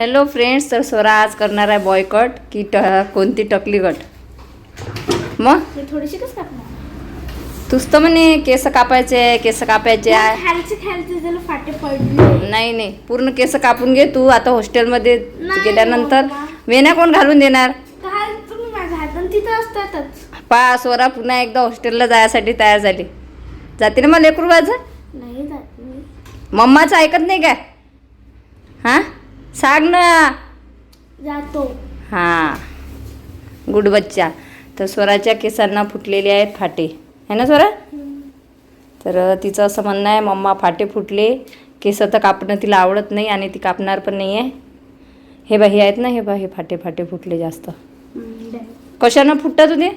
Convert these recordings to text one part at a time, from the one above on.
Hello friends तर स्वरा आज करणार आहे बॉयकट की ट कोणती टकली गट? मग? थोडीशी कसं कापणार. तूच तर म्हणे केस कापायचे आहे केस कापायचे आहे. नाही नाही पूर्ण केस कापून घे तू आता हॉस्टेलमध्ये गेल्यानंतर मम्मा. वेण्या कोण घालून देणार? पा स्वरा पुन्हा एकदा हॉस्टेलला जायसाठी तयार झाली. जाते ना मग लेकरू माझं मम्माचं ऐकत नाही काय? हां? सांग ना. जातो. हां. गुड बच्चा. तर स्वराच्या केसांना फुटलेले आहेत फाटे. है ना स्वरा? तर तिचं असं म्हणणं आहे मम्मा फाटे फुटले. केस तर कापणं तिला आवडत नाही आणि ती कापणार पण नाही आहे. हे बा हे आहेत ना हे बा हे फाटे फाटे फुटले जास्त. कशानं फुटतात तुझे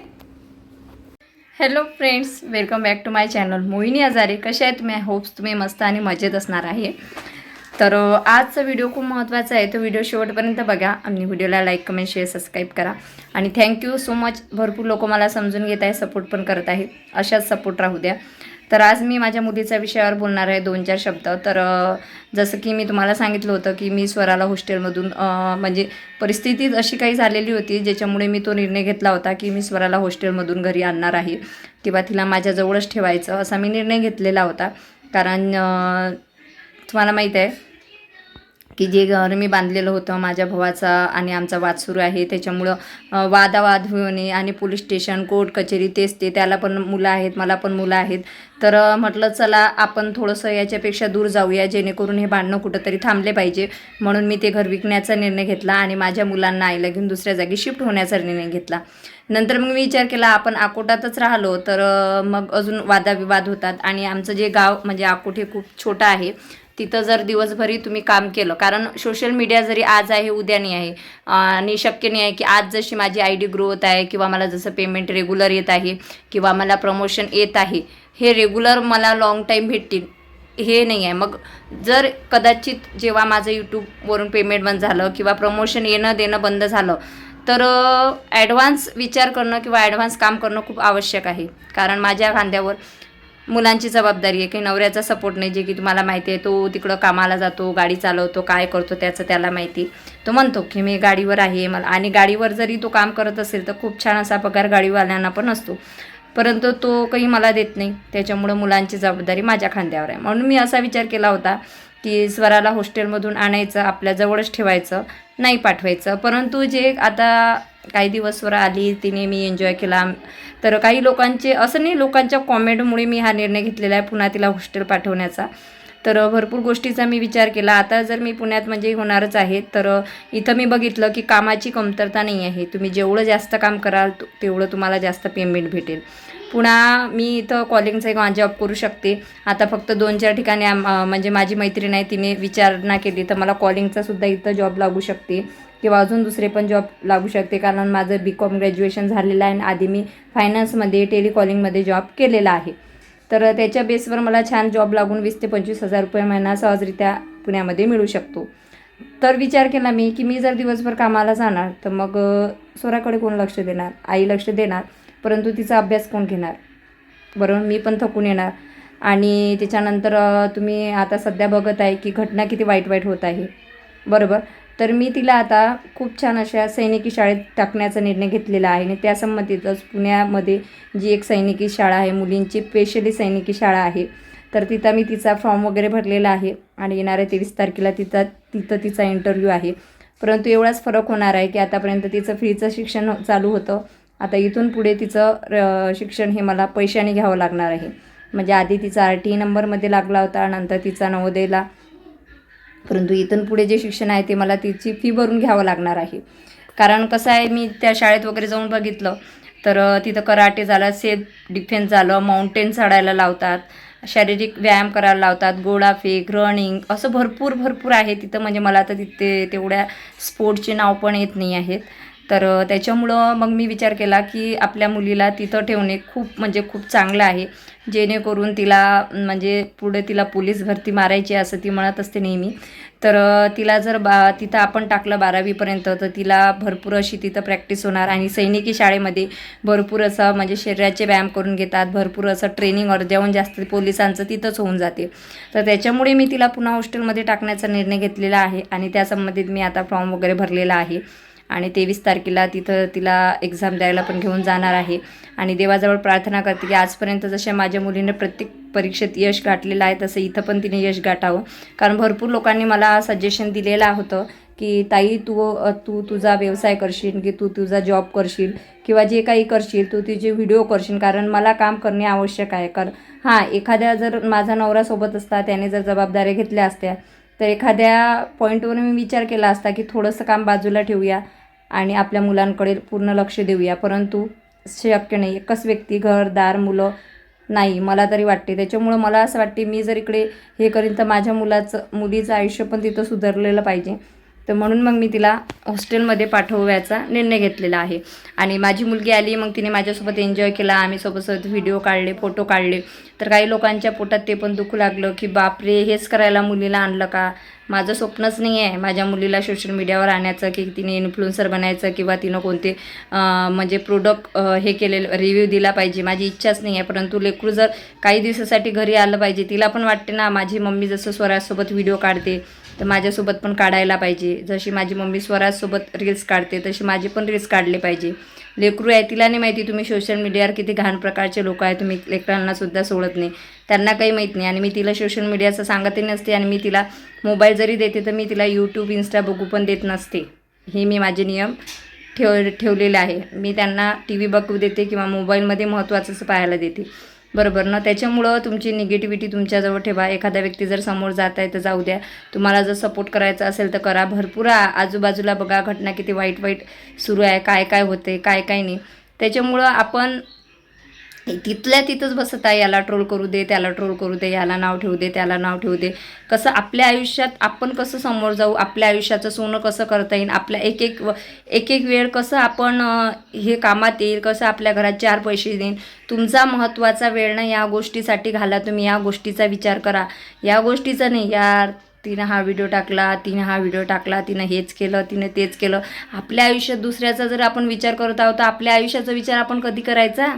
hello friends welcome back to my channel Mohini आजारे कसे आहे तुम्ही? होप्स तुम्ही मस्त आणि मजेत असणार आहे. तर आजचा व्हिडिओ खूप महत्त्वाचा आहे. तो व्हिडिओ शेवटपर्यंत बघा. आणि व्हिडिओला लाईक कमेंट शेअर सबस्क्राईब करा. आणि थँक्यू सो मच भरपूर लोक मला समजून घेत आहे सपोर्ट पण करत आहे अशाच सपोर्ट राहू द्या. तर आज मी माझ्या मुलीच्या विषयावर बोलणार आहे दोन चार शब्द. तर जसं की मी तुम्हाला सांगितलं होतं की मी स्वराला हॉस्टेलमधून म्हणजे परिस्थितीच अशी काही झालेली होती ज्याच्यामुळे मी तो निर्णय घेतला होता की मी स्वराला हॉस्टेलमधून घरी आणणार आहे. किंवा तिला माझ्याजवळच ठेवायचं असा मी निर्णय घेतलेला होता. कारण तुम्हाला माहीत आहे की जे घर मी बांधलेलं होतं माझ्या भावाचा आणि आमचा वाद सुरू आहे त्याच्यामुळं वादावाद होणे आणि पोलीस स्टेशन कोर्ट कचेरी तेच ते त्याला पण मुलं आहेत मला पण मुलं आहेत. तर म्हटलं चला आपण थोडंसं याच्यापेक्षा दूर जाऊया जेणेकरून हे भांडणं कुठंतरी थांबले पाहिजे. म्हणून मी ते घर विकण्याचा निर्णय घेतला आणि माझ्या मुलांना आईला घेऊन दुसऱ्या जागी शिफ्ट होण्याचा निर्णय घेतला. नंतर मग मी विचार केला आपण आकोटातच राहिलो तर मग अजून वादाविवाद होतात. आणि आमचं जे गाव म्हणजे आकोट हे खूप छोटं आहे तिथं जर दिवसभरी तुम्ही काम केलं कारण सोशल मीडिया जरी आज आहे उद्या नाही आहे. आणि शक्य नाही आहे की आज जशी माझी आय डी ग्रो होत आहे किंवा मला जसं पेमेंट रेग्युलर येत आहे किंवा मला प्रमोशन येत आहे हे रेग्युलर मला लॉंग टाईम भेटतील हे नाही आहे. मग जर कदाचित जेव्हा माझं यूट्यूबवरून पेमेंट बंद झालं किंवा प्रमोशन येणं देणं बंद झालं तर ॲडव्हान्स विचार करणं किंवा ॲडव्हान्स काम करणं खूप आवश्यक आहे. कारण माझ्या खांद्यावर मुलांची जबाबदारी आहे की नवऱ्याचा सपोर्ट नाही जे की तुम्हाला माहिती आहे तो तिकडं कामाला जातो गाडी चालवतो काय करतो त्याचं त्याला माहिती. तो म्हणतो की मी गाडीवर आहे मला आणि गाडीवर जरी तो काम करत असेल तर खूप छान असा पगार गाडीवाल्यांना पण असतो. परंतु तो काही मला देत नाही. त्याच्यामुळं मुलांची जबाबदारी माझ्या खांद्यावर आहे. म्हणून मी असा विचार केला होता की स्वराला हॉस्टेलमधून आणायचं आपल्याजवळच ठेवायचं नाही पाठवायचं. परंतु जे आता काही दिवस स्वरा आली तिने मी एन्जॉय केला. तर काही लोकांचे असं नाही लोकांच्या कॉमेंटमुळे मी हा निर्णय घेतलेला आहे पुन्हा तिला हॉस्टेल पाठवण्याचा. तर भरपूर गोष्टीचा मी विचार केला. आता जर मी पुण्यात म्हणजे होणारच आहे तर इथं मी बघितलं की कामाची कमतरता नाही आहे तुम्ही जेवढं जास्त काम कराल तेवढं तुम्हाला जास्त पेमेंट भेटेल. पुन्हा मी इथं कॉलिंगचा एक जॉब करू शकते. आता फक्त दोन चार ठिकाणी म्हणजे माझी मैत्रीण आहे तिने विचारणा केली तर मला कॉलिंगचा सुद्धा इथं जॉब लागू शकते. किंवा अजून दुसरे पण जॉब लागू शकते कारण माझं बी कॉम ग्रॅज्युएशन झालेलं आहे आणि आधी मी फायनान्समध्ये टेलिकॉलिंगमध्ये जॉब केलेला आहे. तर त्याच्या बेसवर मला छान जॉब लागून वीस ते पंचवीस हजार रुपये महिना सहजरित्या पुण्यामध्ये मिळू शकतो. तर विचार केला मी की मी जर दिवसभर कामाला जाणार तर मग स्वराकडे कोण लक्ष देणार? आई लक्ष देणार? परंतु तिचा अभ्यास कोण घेणार? बरोबर मी पण थकून येणार. आणि त्याच्यानंतर तुम्ही आता सध्या बघत आहे की घटना किती वाईट वाईट होत आहे. बरोबर? तर मी तिला आता खूप छान अशा सैनिकी शाळेत टाकण्याचा निर्णय घेतलेला आहे. आणि त्या संमतीतच पुण्यामध्ये जी एक सैनिकी शाळा आहे मुलींची स्पेशली सैनिकी शाळा आहे तर तिथं मी तिचा फॉर्म वगैरे भरलेला आहे. आणि येणाऱ्या तेवीस तारखेला तिथं तिथं तिचा इंटरव्ह्यू आहे. परंतु एवढाच फरक होणार आहे की आतापर्यंत तिचं फ्रीचं शिक्षण चालू होतं. आता इथून पुढे तिचं र- शिक्षण हे मला पैशाने घ्यावं लागणार आहे. म्हणजे आधी तिचा आर टी नंबरमध्ये लागला होता नंतर तिचा नवोदयला. परंतु इथून पुढे जे शिक्षण आहे ते मला तिची फी भरून घ्यावं लागणार आहे. कारण कसं आहे मी त्या शाळेत वगैरे जाऊन बघितलं तर तिथं कराटे झालं सेफ डिफेन्स झालं माउंटेन चढायला लावतात शारीरिक व्यायाम करायला लावतात गोळाफेक रनिंग असं भरपूर भरपूर आहे तिथं. म्हणजे मला आता तिथे तेवढ्या स्पोर्टचे नाव पण येत नाही आहेत. तर त्याच्यामुळं मग मी विचार केला की आपल्या मुलीला तिथं ठेवणे खूप म्हणजे खूप चांगलं आहे. जेणेकरून तिला म्हणजे पुढे तिला पोलीस भरती मारायची असं ती म्हणत असते नेहमी. तर तिला जर बा तिथं आपण टाकलं बारावीपर्यंत तर तिला भरपूर अशी तिथं प्रॅक्टिस होणार आणि सैनिकी शाळेमध्ये भरपूर असं म्हणजे शरीराचे व्यायाम करून घेतात भरपूर असं ट्रेनिंग अर्ध्याहून जास्त पोलिसांचं तिथंच होऊन जाते. तर त्याच्यामुळे मी तिला पुन्हा हॉस्टेलमध्ये टाकण्याचा निर्णय घेतलेला आहे आणि त्या संबंधित मी आता फॉर्म वगैरे भरलेला आहे. आणि तेवीस तारखेला तिथं तिला एक्झाम द्यायला पण घेऊन जाणार आहे. आणि देवाजवळ प्रार्थना करते की आजपर्यंत जसे माझ्या मुलीने प्रत्येक परीक्षेत यश गाठलेलं आहे तसं इथं पण तिने यश गाठावं. कारण भरपूर लोकांनी मला सजेशन दिलेलं होतं की ताई तू तू तुझा व्यवसाय करशील की तू तुझा जॉब करशील किंवा जे काही करशील तू तुझे व्हिडिओ करशील कारण मला काम करणे आवश्यक आहे. कारण हां एखाद्या जर माझा नवरासोबत असता त्याने जर जबाबदाऱ्या घेतल्या असत्या तर एखाद्या पॉईंटवर मी विचार केला असता की थोडंसं काम बाजूला ठेवूया आणि आपल्या मुलांकडे पूर्ण लक्ष देऊया. परंतु शक्य नाही एकच व्यक्ती घरदार मुलं नाही मला तरी वाटते. त्याच्यामुळं मला असं वाटते मी जर इकडे हे करीन तर माझ्या मुलाचं मुलीचं आयुष्य पण तिथं सुधारलेलं पाहिजे. तर म्हणून मग मी तिला हॉस्टेलमध्ये पाठवायचा निर्णय घेतलेला आहे. आणि माझी मुलगी आली मग तिने माझ्यासोबत एन्जॉय केला. आम्ही सोबत व्हिडिओ काढले फोटो काढले. तर काही लोकांच्या पोटात ते पण दुखू लागलं की बापरे हेच करायला मुलीला आणलं का? माझं स्वप्नच नाही आहे माझ्या मुलीला सोशल मीडियावर आणायचं की तिने इन्फ्लुएन्सर बनायचं किंवा तिनं कोणते म्हणजे प्रोडक्ट हे केलेलं रिव्ह्यू दिला पाहिजे. माझी इच्छाच नाही आहे परंतु लेकरू जर काही दिवसासाठी घरी आलं पाहिजे तिला पण वाटते ना माझी मम्मी जसं स्वराजसोबत व्हिडिओ काढते तर माझ्यासोबत पण काढायला पाहिजे. जशी माझी मम्मी स्वराजसोबत रील्स काढते तशी माझी पण रील्स काढले पाहिजे. लेकरू आहे तिला नाही माहिती तुम्ही सोशल मीडियावर किती घाण प्रकारचे लोक आहे तुम्ही लेकरांनासुद्धा सोडत नाही. त्यांना काही माहीत नाही आणि मी तिला सोशल मीडियाचं सांगतही नसते आणि मी तिला मोबाईल जरी देते तर मी तिला यूट्यूब इन्स्टा बघू पण देत नसते. हे मी माझे नियम ठेव ठेवलेले आहे. मी त्यांना टी व्ही बघू देते किंवा मोबाईलमध्ये महत्त्वाचं असं पाहायला देते. बरोबर. ना त्याच्यामुळं तुमची निगेटिव्हिटी तुमच्याजवळ ठेवा. एखादा व्यक्ती जर समोर जात आहे तर जाऊ द्या. तुम्हाला जर सपोर्ट करायचा असेल तर करा. भरपूर आजूबाजूला बघा घटना किती वाईट वाईट सुरू आहे काय काय होते काय काय नाही. त्याच्यामुळं आपण तिथल्या तिथंच बसत आहे याला ट्रोल करू दे त्याला ट्रोल करू दे याला नाव ठेवू दे त्याला नाव ठेवू दे. कसं आपल्या आयुष्यात आपण कसं समोर जाऊ आपल्या आयुष्याचं सोनं कसं करता येईल आपल्या एक एक व- एक एक वेळ कसं आपण हे कामात येईल कसं आपल्या घरात चार पैसे देईन. तुमचा महत्त्वाचा वेळ ना या गोष्टीसाठी घाला तुम्ही या गोष्टीचा विचार करा. या गोष्टीचा नाही यार तिनं हा व्हिडिओ टाकला तिनं हा व्हिडिओ टाकला तिनं हेच केलं तिनं तेच केलं. आपल्या आयुष्यात दुसऱ्याचा जर आपण विचार करत आहोत तर आपल्या आयुष्याचा विचार आपण कधी करायचा?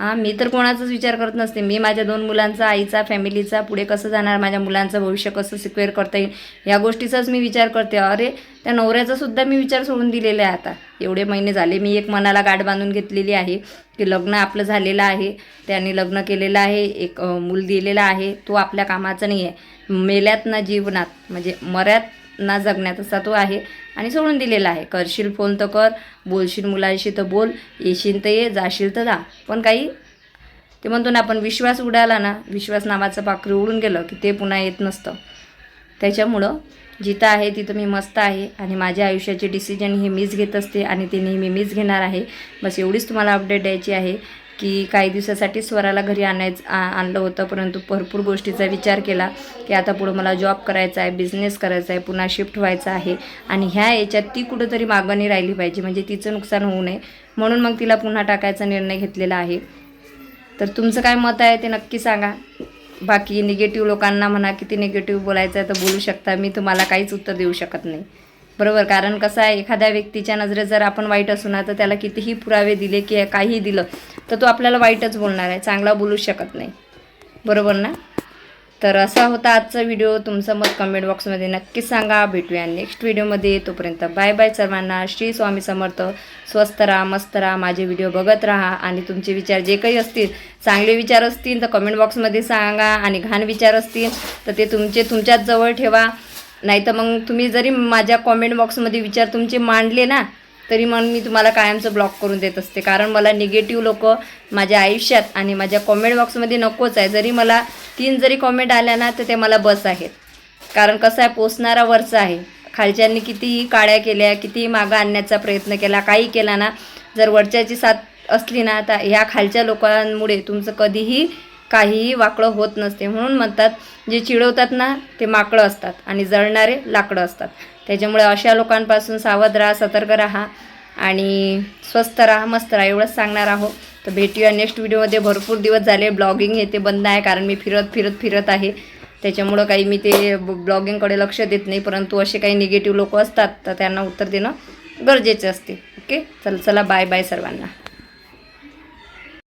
हां मी तर कोणाचाच विचार करत नसते. मी माझ्या दोन मुलांचा आईचा फॅमिलीचा पुढे कसं जाणार माझ्या मुलांचं भविष्य कसं सिक्वेअर करता येईल या गोष्टीचाच मी विचार करते. अरे त्या नवऱ्याचा सुद्धा मी विचार सोडून दिलेला आहे आता. एवढे महिने झाले मी एक मनाला गाठ बांधून घेतलेली आहे की लग्न आपलं झालेलं आहे त्याने लग्न केलेलं आहे एक मूल दिलेला आहे तो आपल्या कामाचा नाही आहे मेल्यात ना जीवनात म्हणजे मऱ्यात ना जगण्यात असा तो आहे. आणि सोडून दिलेला आहे. करशील फोन तर कर बोलशील मुलांशी तर बोल येशील तर ये जाशील तर जा. पण काही ते म्हणतो ना आपण विश्वास उडाला ना विश्वास नावाचं पाखरी उडून गेलं की ते पुन्हा येत नसतं. त्याच्यामुळं जिथं आहे तिथं मी मस्त आहे आणि माझ्या आयुष्याचे डिसिजन हे मीच घेत असते आणि ते नेहमी मीच घेणार आहे. बस एवढीच तुम्हाला अपडेट द्यायची आहे. की काही दिवसासाठी स्वराला घरी आणायचं आणलं होतं परंतु भरपूर गोष्टीचा विचार केला की आता पुढं मला जॉब करायचा आहे बिझनेस करायचा आहे पुन्हा शिफ्ट व्हायचं आहे. आणि ह्या याच्यात ती कुठंतरी मागणी राहिली पाहिजे म्हणजे तिचं नुकसान होऊ नये. म्हणून मग तिला पुन्हा टाकायचा निर्णय घेतलेला आहे. तर तुमचं काय मत आहे ते नक्की सांगा. बाकी निगेटिव्ह लोकांना म्हणा किती निगेटिव्ह बोलायचं आहे तर बोलू शकता. मी तुम्हाला काहीच उत्तर देऊ शकत नाही. बरोबर कारण कसं आहे एखाद्या व्यक्तीच्या नजरेत जर आपण वाईट असू ना तर त्याला कितीही पुरावे दिले की काही दिलं तर तो आपल्याला वाईटच बोलणार आहे चांगला बोलू शकत नाही. बरोबर ना? तर असा होता आजचा व्हिडिओ. तुमचं मत कमेंट बॉक्समध्ये नक्कीच सांगा. भेटूया नेक्स्ट व्हिडिओमध्ये तोपर्यंत बाय बाय सर्वांना. श्री स्वामी समर्थ. स्वस्त राहा मस्त राहा माझे व्हिडिओ बघत राहा. आणि तुमचे विचार जे काही असतील चांगले विचार असतील तर कमेंट बॉक्समध्ये सांगा. आणि घाण विचार असतील तर ते तुमचे तुमच्याच जवळ ठेवा. नाही तर मग तुम्ही जरी माझ्या कॉमेंट बॉक्समध्ये विचार तुमचे मांडले ना तरी मग मी तुम्हाला कायमचं ब्लॉक करून देत असते. कारण मला निगेटिव्ह लोक माझ्या आयुष्यात आणि माझ्या कॉमेंट बॉक्समध्ये नकोच आहे. जरी मला तीन जरी कॉमेंट आल्या ना तर ते मला बस आहेत. कारण कसं आहे पोचणारा वरचा आहे. खालच्यांनी कितीही काळ्या केल्या कितीही मागं आणण्याचा प्रयत्न केला काही केला ना जर वरच्याची साथ असली ना तर ह्या खालच्या लोकांमुळे तुमचं कधीही काहीही वाकडं होत नसते. म्हणून म्हणतात जे चिडवतात ना ते माकडं असतात आणि जळणारे लाकडं असतात. त्याच्यामुळे अशा लोकांपासून सावध राहा सतर्क राहा आणि स्वस्त राहा मस्त राहा. एवढंच सांगणार आहोत तर भेटूया नेक्स्ट व्हिडिओमध्ये भरपूर दिवस झाले ब्लॉगिंग हे ते बंद आहे कारण मी फिरत फिरत फिरत आहे. त्याच्यामुळं काही मी ते ब्लॉगिंगकडे लक्ष देत नाही. परंतु असे काही निगेटिव्ह लोक असतात तर त्यांना उत्तर देणं गरजेचे असते. ओके चल चला बाय बाय सर्वांना.